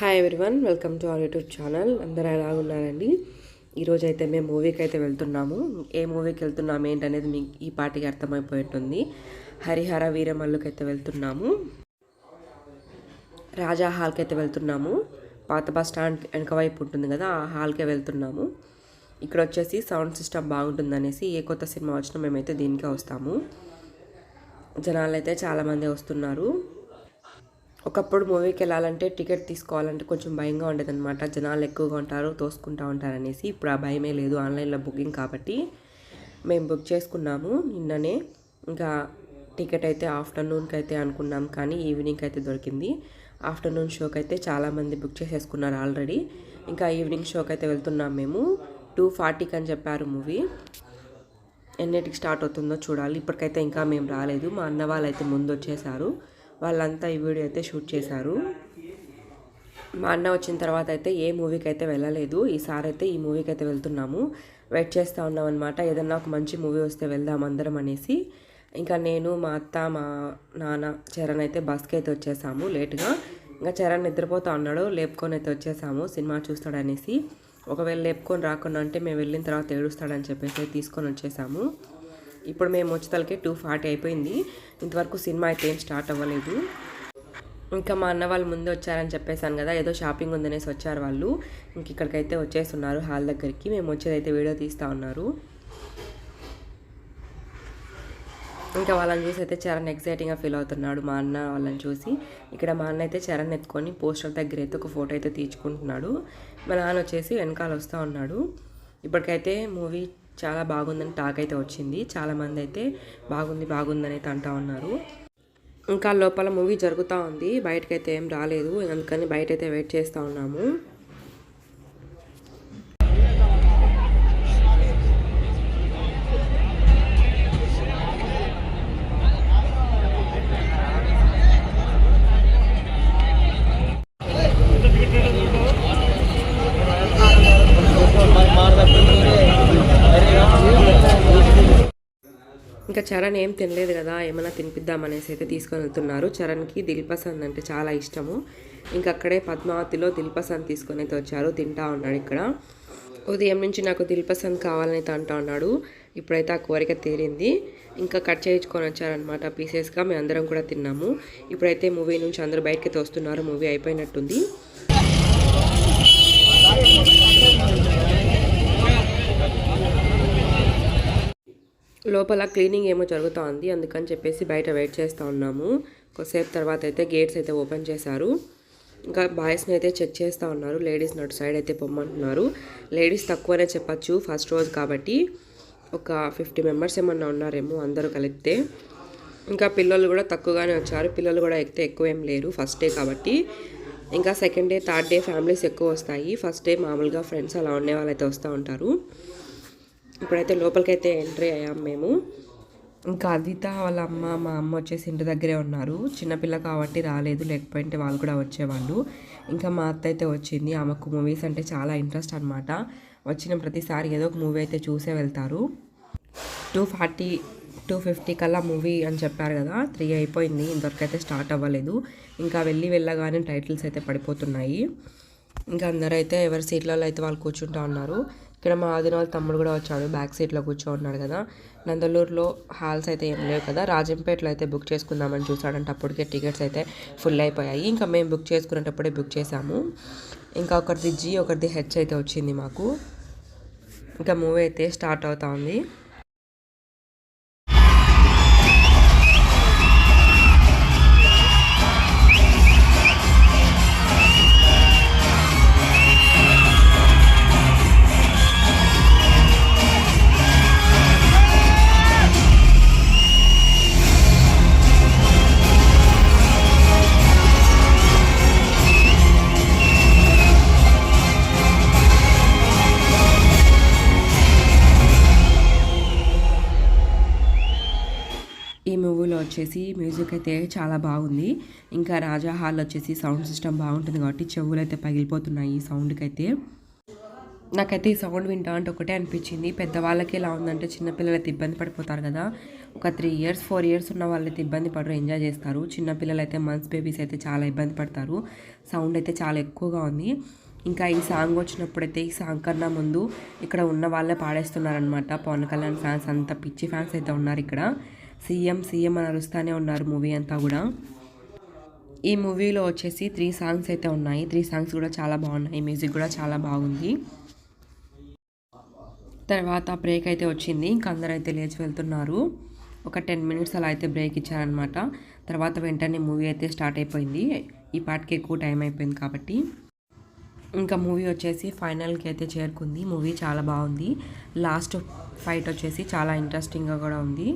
Hi everyone welcome to our YouTube channel అందరూ ఎలా ఉన్నారండి? ఈరోజు అయితే మేము మూవీకి అయితే వెళ్తున్నాము. ఏ మూవీకి వెళ్తున్నాము ఏంటనేది మీకు ఈ పాటికి అర్థమైపోయి ఉంటుంది హరిహర వీరమల్లుకి అయితే వెళ్తున్నాము. రాజా హాల్కి అయితే వెళ్తున్నాము. పాత బస్ స్టాండ్ వెనక వైపు ఉంటుంది కదా ఆ హాల్కే వెళ్తున్నాము. ఇక్కడ వచ్చేసి సౌండ్ సిస్టమ్ బాగుంటుందనేసి ఏ కొత్త సినిమా వచ్చినా మేమైతే దీనికే వస్తాము. జనాలు అయితే చాలామంది వస్తున్నారు. ఒకప్పుడు మూవీకి వెళ్ళాలంటే టికెట్ తీసుకోవాలంటే కొంచెం భయంగా ఉండేదన్నమాట. జనాలు ఎక్కువగా ఉంటారు తోసుకుంటూ ఉంటారనేసి ఇప్పుడు ఆ భయమే లేదు. ఆన్లైన్లో బుకింగ్ కాబట్టి మేము బుక్ చేసుకున్నాము నిన్ననే. ఇంకా టికెట్ అయితే ఆఫ్టర్నూన్కి అయితే అనుకున్నాం కానీ ఈవినింగ్ అయితే దొరికింది. ఆఫ్టర్నూన్ షోకి అయితే చాలామంది బుక్ చేసేసుకున్నారు ఆల్రెడీ. ఇంకా ఈవినింగ్ షోకి అయితే వెళ్తున్నాం మేము. టూ ఫార్టీకి అని చెప్పారు మూవీ. ఎన్నిటికి స్టార్ట్ అవుతుందో చూడాలి. ఇప్పటికైతే ఇంకా మేము రాలేదు. మా అన్న వాళ్ళు అయితే ముందు వచ్చేసారు వాళ్ళంతా ఈ వీడియో అయితే షూట్ చేశారు. మా అన్న వచ్చిన తర్వాత అయితే ఏ మూవీకి అయితే వెళ్ళలేదు ఈసారి అయితే ఈ మూవీకి అయితే వెళ్తున్నాము. వెయిట్ చేస్తూ ఉన్నాం అనమాట ఏదన్నా ఒక మంచి మూవీ వస్తే వెళ్దాం అందరం అనేసి. ఇంకా నేను మా అత్త మా నాన్న చరణ్ అయితే బస్కి అయితే వచ్చేసాము లేట్గా. ఇంకా చరణ్ నిద్రపోతా ఉన్నాడు లేపుకొని అయితే వచ్చేసాము సినిమా చూస్తాడనేసి ఒకవేళ లేపుకొని రాకుండా అంటే మేము వెళ్ళిన తర్వాత ఏడుస్తాడని చెప్పేసి తీసుకొని వచ్చేసాము. ఇప్పుడు మేము వచ్చేతలకే టూ ఫార్టీ అయిపోయింది. ఇంతవరకు సినిమా అయితే ఏం స్టార్ట్ అవ్వలేదు. ఇంకా మా అన్న వాళ్ళు ముందే వచ్చారని చెప్పేశాను కదా ఏదో షాపింగ్ ఉందనేసి వచ్చారు వాళ్ళు. ఇంక ఇక్కడికైతే వచ్చేస్తున్నారు హాల్ దగ్గరికి. మేము వచ్చేదైతే వీడియో తీస్తూ ఉన్నారు. ఇంకా వాళ్ళని చూసి అయితే చరణ్ ఎక్సైటింగ్గా ఫీల్ అవుతున్నాడు మా అన్న వాళ్ళని చూసి. ఇక్కడ మా అన్న అయితే చరణ్ ఎత్తుకొని పోస్టర్ దగ్గర అయితే ఒక ఫోటో అయితే తీర్చుకుంటున్నాడు. మా నాన్న వచ్చేసి వెనకాల వస్తూ ఉన్నాడు. ఇప్పటికైతే మూవీ చాలా బాగుందని టాక్ అయితే వచ్చింది. చాలామంది అయితే బాగుంది బాగుందని అయితే అంటా ఉన్నారు. ఇంకా లోపల మూవీ జరుగుతూ ఉంది. బయటకైతే ఏం రాలేదు. అందుకని బయట అయితే వెయిట్ చేస్తూ ఉన్నాము. ఇంకా చరణ్ ఏం తినలేదు కదా ఏమైనా తినిపిద్దామనేసి అయితే తీసుకొని వెళ్తున్నారు. చరణ్కి దిల్పసంద్ అంటే చాలా ఇష్టము. ఇంకా అక్కడే పద్మావతిలో దిల్పసంద్ తీసుకొని అయితే వచ్చారు తింటా ఉన్నాడు ఇక్కడ. ఉదయం నుంచి నాకు దిల్పసంద్ కావాలని అయితే అంటా ఉన్నాడు. ఇప్పుడైతే ఆ కోరిక తీరింది. ఇంకా కట్ చేయించుకొని వచ్చారనమాట పీసెస్గా మేము అందరం కూడా తిన్నాము. ఇప్పుడైతే మూవీ నుంచి అందరూ బయటకి తోస్తున్నారు వస్తున్నారు. మూవీ అయిపోయినట్టుంది. లోపల క్లీనింగ్ ఏమో జరుగుతోంది అందుకని చెప్పేసి బయట వెయిట్ చేస్తూ ఉన్నాము. కొద్దిసేపు తర్వాత అయితే గేట్స్ అయితే ఓపెన్ చేశారు. ఇంకా బాయ్స్ని అయితే చెక్ చేస్తూ ఉన్నారు లేడీస్ నటు సైడ్ అయితే పొమ్మంటున్నారు. లేడీస్ తక్కువనే చెప్పచ్చు ఫస్ట్ రోజు కాబట్టి. ఒక ఫిఫ్టీ మెంబర్స్ ఏమన్నా ఉన్నారేమో అందరూ కలిపితే ఇంకా పిల్లలు కూడా తక్కువగానే వచ్చారు పిల్లలు కూడా ఎక్కితే ఎక్కువ ఏం లేరు ఫస్ట్ డే కాబట్టి. ఇంకా second day third day families ఎక్కువ వస్తాయి ఫస్ట్ డే మామూలుగా ఫ్రెండ్స్ అలా ఉండే వాళ్ళు అయితే వస్తూ ఉంటారు. ఇప్పుడైతే లోపలికైతే ఎంట్రీ అయ్యాం మేము. ఇంకా అదిత వాళ్ళ అమ్మ మా అమ్మ వచ్చేసి ఇంటి దగ్గరే ఉన్నారు. చిన్నపిల్ల కాబట్టి రాలేదు లేకపోయింటే వాళ్ళు కూడా వచ్చేవాళ్ళు. ఇంకా మా అత్త అయితే వచ్చింది. ఆమెకు మూవీస్ అంటే చాలా ఇంట్రెస్ట్ అనమాట వచ్చిన ప్రతిసారి ఏదో ఒక మూవీ అయితే చూసే వెళ్తారు. టూ ఫార్టీ టూ ఫిఫ్టీ కల్లా మూవీ అని చెప్పారు కదా త్రీ అయిపోయింది. ఇంతవరకు అయితే స్టార్ట్ అవ్వలేదు. ఇంకా వెళ్ళి వెళ్ళగానే టైటిల్స్ అయితే పడిపోతున్నాయి. ఇంకా అందరూ అయితే ఎవరి సీట్లలో అయితే వాళ్ళు కూర్చుంటా ఉన్నారు. ఇక్కడ మా ఆదిన వాళ్ళ తమ్ముడు కూడా వచ్చాడు బ్యాక్ సీట్లో కూర్చో ఉన్నాడు కదా. నందలూరులో హాల్స్ అయితే ఏం లేవు కదా. రాజంపేటలో అయితే బుక్ చేసుకుందామని చూసాడంటే అప్పటికే టికెట్స్ అయితే ఫుల్ అయిపోయాయి. ఇంకా మేము బుక్ చేసుకునేటప్పుడే బుక్ చేసాము ఇంకా ఒకరిది జీ ఒకరిది హెచ్ అయితే వచ్చింది మాకు. ఇంకా మూవీ అయితే స్టార్ట్ అవుతా ఉంది. వచ్చేసి మ్యూజిక్ అయితే చాలా బాగుంది. ఇంకా రాజా హాల్ వచ్చేసి సౌండ్ సిస్టమ్ బాగుంటుంది కాబట్టి చెవులు అయితే పగిలిపోతున్నాయి ఈ సౌండ్కి అయితే నాకైతే ఈ సౌండ్ వింటా అంటే ఒకటే అనిపించింది. పెద్దవాళ్ళకి ఎలా ఉందంటే చిన్నపిల్లలు అయితే ఇబ్బంది పడిపోతారు కదా. ఒక త్రీ ఇయర్స్ ఫోర్ ఇయర్స్ ఉన్న వాళ్ళైతే ఇబ్బంది పడరు ఎంజాయ్ చేస్తారు. చిన్నపిల్లలు అయితే మంత్స్ బేబీస్ అయితే చాలా ఇబ్బంది పడతారు. సౌండ్ అయితే చాలా ఎక్కువగా ఉంది. ఇంకా ఈ సాంగ్ వచ్చినప్పుడైతే ఈ సాంగ్ కన్నా ముందు ఇక్కడ ఉన్న వాళ్ళే పాడేస్తున్నారనమాట పవన్ కళ్యాణ్ ఫ్యాన్స్ అంత పిచ్చి ఫ్యాన్స్ అయితే ఉన్నారు ఇక్కడ. సీఎం సీఎం అని అరుస్తూనే ఉన్నారు మూవీ అంతా కూడా. ఈ మూవీలో వచ్చేసి త్రీ సాంగ్స్ అయితే ఉన్నాయి. త్రీ సాంగ్స్ కూడా చాలా బాగున్నాయి. మ్యూజిక్ కూడా చాలా బాగుంది. తర్వాత బ్రేక్ అయితే వచ్చింది. ఇంకా అందరూ అయితే లేచి వెళ్తున్నారు. ఒక టెన్ మినిట్స్ అలా అయితే బ్రేక్ ఇచ్చారనమాట తర్వాత వెంటనే మూవీ అయితే స్టార్ట్ అయిపోయింది. ఈ పాటకి ఎక్కువ టైం అయిపోయింది కాబట్టి. ఇంకా మూవీ వచ్చేసి ఫైనల్కి అయితే చేరుకుంది. మూవీ చాలా బాగుంది. లాస్ట్ ఫైట్ వచ్చేసి చాలా ఇంట్రెస్టింగ్గా కూడా ఉంది.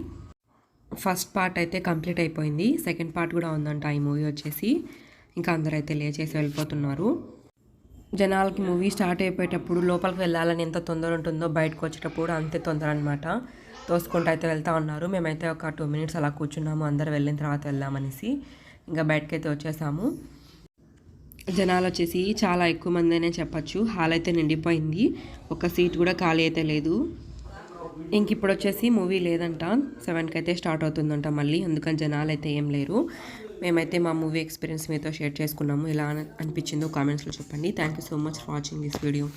ఫస్ట్ పార్ట్ అయితే కంప్లీట్ అయిపోయింది. సెకండ్ పార్ట్ కూడా ఉందంట ఈ మూవీ వచ్చేసి. ఇంకా అందరూ అయితే లేచేసి వెళ్ళిపోతున్నారు. జనాలకి మూవీ స్టార్ట్ అయిపోయేటప్పుడు లోపలికి వెళ్ళాలని ఎంత తొందర ఉంటుందో బయటకు వచ్చేటప్పుడు అంతే తొందర అనమాట తోసుకుంటూ అయితే వెళ్తా ఉన్నారు. మేమైతే ఒక టూ మినిట్స్ అలా కూర్చున్నాము. అందరు వెళ్ళిన తర్వాత వెళ్దామనేసి ఇంకా బయటకు అయితే వచ్చేసాము. జనాలు వచ్చేసి చాలా ఎక్కువ మంది అనే చెప్పచ్చు. హాల్ అయితే నిండిపోయింది. ఒక సీట్ కూడా ఖాళీ అయితే లేదు. ఇంక ఇప్పుడు వచ్చేసి మూవీ లేదంట. సెవెన్కి అయితే స్టార్ట్ అవుతుందంట మళ్ళీ. అందుకని జనాలు అయితే ఏం లేరు. మేమైతే మా మూవీ ఎక్స్పీరియన్స్ మీతో షేర్ చేసుకున్నాము. ఎలా అని- అనిపించిందో కామెంట్స్లో చెప్పండి. Thank you so much for watching this video.